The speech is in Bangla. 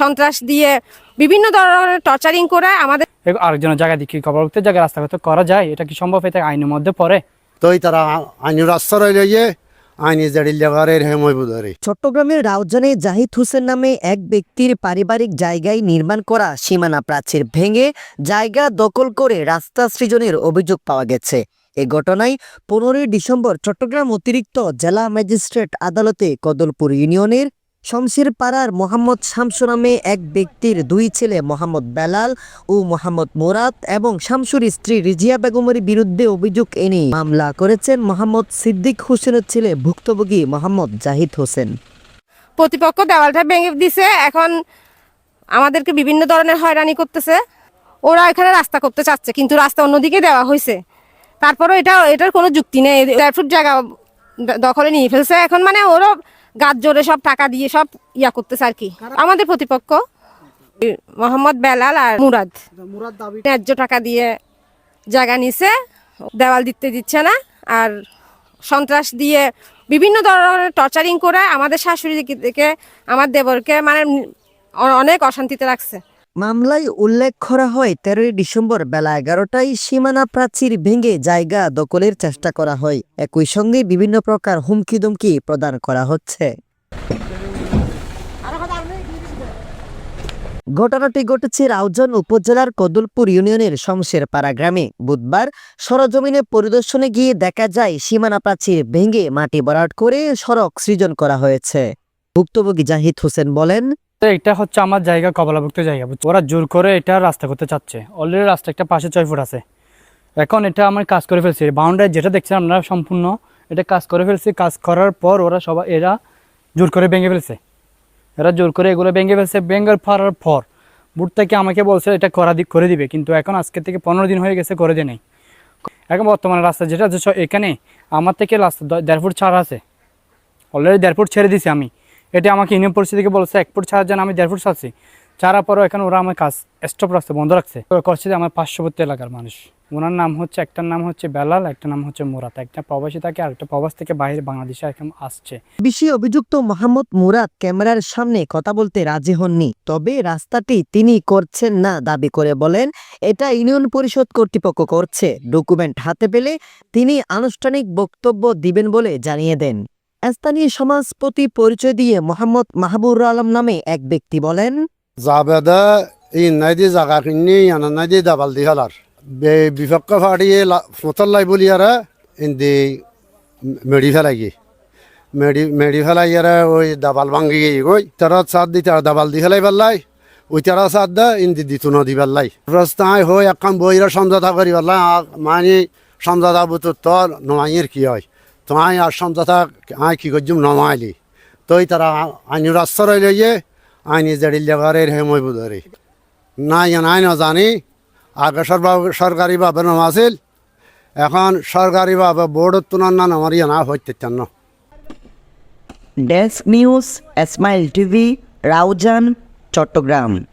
সন্ত্রাস দিয়ে বিভিন্ন ধরনের টর্চারিং করে আমাদের আরেকজনের জায়গা দিকে কবরক্তের জায়গায় রাস্তাঘাট করা যায় এটা কি সম্ভব? এটা আইনের মধ্যে পড়ে। তই তারা আইনের আশ্রয় লইয়ে চট্টগ্রামের রাউজানে জাহিদ হোসেন নামে এক ব্যক্তির পারিবারিক জায়গায় নির্মাণ করা সীমানা প্রাচীর ভেঙে জায়গা দখল করে রাস্তা সৃজনের অভিযোগ পাওয়া গেছে। এ ঘটনায় পনেরোই ডিসেম্বর চট্টগ্রাম অতিরিক্ত জেলা ম্যাজিস্ট্রেট আদালতে কদলপুর ইউনিয়নের শমশের পাড়ার মোহাম্মদ শামসু নামে এক ব্যক্তির দুই ছেলে, মোহাম্মদ বেলাল ও মোহাম্মদ মোরাদ এবং শামসুর স্ত্রী রিজিয়া বেগমের বিরুদ্ধে অভিযোগ এনে মামলা করেছেন মোহাম্মদ সিদ্দিক হোসেনের ছেলে, ভুক্তভোগী মোহাম্মদ জাহিদ হোসেন। প্রতিপক্ষ দেওয়ালটা ভেঙে দিছে, এখন আমাদেরকে বিভিন্ন ধরনের হয়রানি করতেছে। ওরা এখানে রাস্তা করতে চাচ্ছে, কিন্তু রাস্তা অন্যদিকে দেওয়া হয়েছে। তারপরে এটা, এটার কোনো যুক্তি নেই। ফুট জায়গা দখলে নিয়ে ফেলছে। এখন মানে ওরা গাছ জোরে সব টাকা দিয়ে সব ইয়া করতেছে আর কি। আমাদের প্রতিপক্ষ। মোহাম্মদ বেলাল আর মুরাদ। ন্যায্য টাকা দিয়ে জায়গা নিছে দেওয়াল দিতে দিচ্ছে না আর সন্ত্রাস দিয়ে বিভিন্ন ধরনের টর্চারিং করে আমাদের শাশুড়ি থেকে আমার দেবরকে মানে অনেক অশান্তিতে রাখছে। মামলায় উল্লেখ করা হয়, তেরোই ডিসেম্বর বেলা এগারোটায় সীমানা প্রাচীর ভেঙে জায়গা দখলের চেষ্টা করা হয়। একই সঙ্গে বিভিন্ন প্রকার হুমকি দুমকি প্রদান করা হচ্ছে। ঘটনাটি ঘটেছে রাউজান উপজেলার কদলপুর ইউনিয়নের শমশের পাড়া গ্রামে। বুধবার সরজমিনে পরিদর্শনে গিয়ে দেখা যায়, সীমানা প্রাচীর ভেঙে মাটি বরাট করে সড়ক সৃজন করা হয়েছে। ভুক্তভোগী জাহিদ হোসেন বলেন তো এটা হচ্ছে আমার জায়গা কবলাভুক্ত জায়গা ওরা জোর করে এটা রাস্তা করতে চাচ্ছে। অলরেডি রাস্তা একটা পাশে ছয় ফুট আছে। এখন এটা আমার কাজ করে ফেলছি। বাউন্ডারি যেটা দেখছেন আপনারা সম্পূর্ণ, এটা কাজ করে ফেলছি। কাজ করার পর ওরা সবাই এরা জোর করে ভেঙে ফেলছে। এরা জোর করে এগুলো ভেঙে ফেলছে। ভেঙে ফেলার পর বুট থেকে আমাকে বলছে, এটা করা দি, করে দিবে। কিন্তু এখন আজকে থেকে পনেরো দিন হয়ে গেছে, করে দিয়ে নেই। এখন বর্তমানে রাস্তা যেটা আছে এখানে আমার থেকে রাস্তা দেড় ফুট ছাড় আছে। অলরেডি দেড় ফুট ছেড়ে দিছি আমি। এটা আমাকে ইউনিয়ন পরিস্থিতিকে বলছে, এক ফুট ছাড়ার জন্য আমি দেড় ফুট ছাড়ছি। ছাড়ার পরও এখন ওরা আমার কাজ স্টপ রাখছে, বন্ধ রাখছে। করছে আমার পার্শ্ববর্তী এলাকার মানুষ। ওনার নাম হচ্ছে, একটার নাম হচ্ছে বেলাল একটা নাম হচ্ছে মুরাত একটা প্রবাসী থাকে আর একটা প্রবাস থেকে বাইরে বাংলাদেশে এখন আসছে। বিষয়ে অভিযুক্ত মোহাম্মদ মুরাদ ক্যামেরার সামনে কথা বলতে রাজি হননি, তবে রাস্তাটি তিনি করছেন না দাবি করে বলেন, এটা ইউনিয়ন পরিষদ কর্তৃপক্ষ করছে। ডকুমেন্ট হাতে পেলে তিনি আনুষ্ঠানিক বক্তব্য দিবেন বলে জানিয়ে দেন। স্থানীয় সমাজপতি পরিচয় দিয়ে মোহাম্মদ মাহবুর আলম নামে এক ব্যক্তি বলেন, জাবেদা দি বিপক্ষ আর, ইন্দি ফেলাই মেডি ফেলাই আর, ওই দাবাল গিয়ে গই। তারা সাত দি তারা ফেলাই ওই তারা ইন্দি দিত ন দি পারলাই রাস্তায় হই একাম বইরা সমঝোতা করি মানে সমঝোতা বুতর তো নমাইয়ের কি হয়? তোমায় আর সমঝোতা আয় কি করছুম? নমাইলি। তই তারা আইনের আশ্রয় লইয়ে আইনি জেডিল জাগারের হেময় বুধরে। নাই নাই না জানি আগে সর্ব- সরকারিভাবে নাম আছিল এখন সরকারিভাবে বোর্ডত তুনার না আমার ইয়ে না হইতে চান না। Desk news smile TV, Raozan, Chattogram.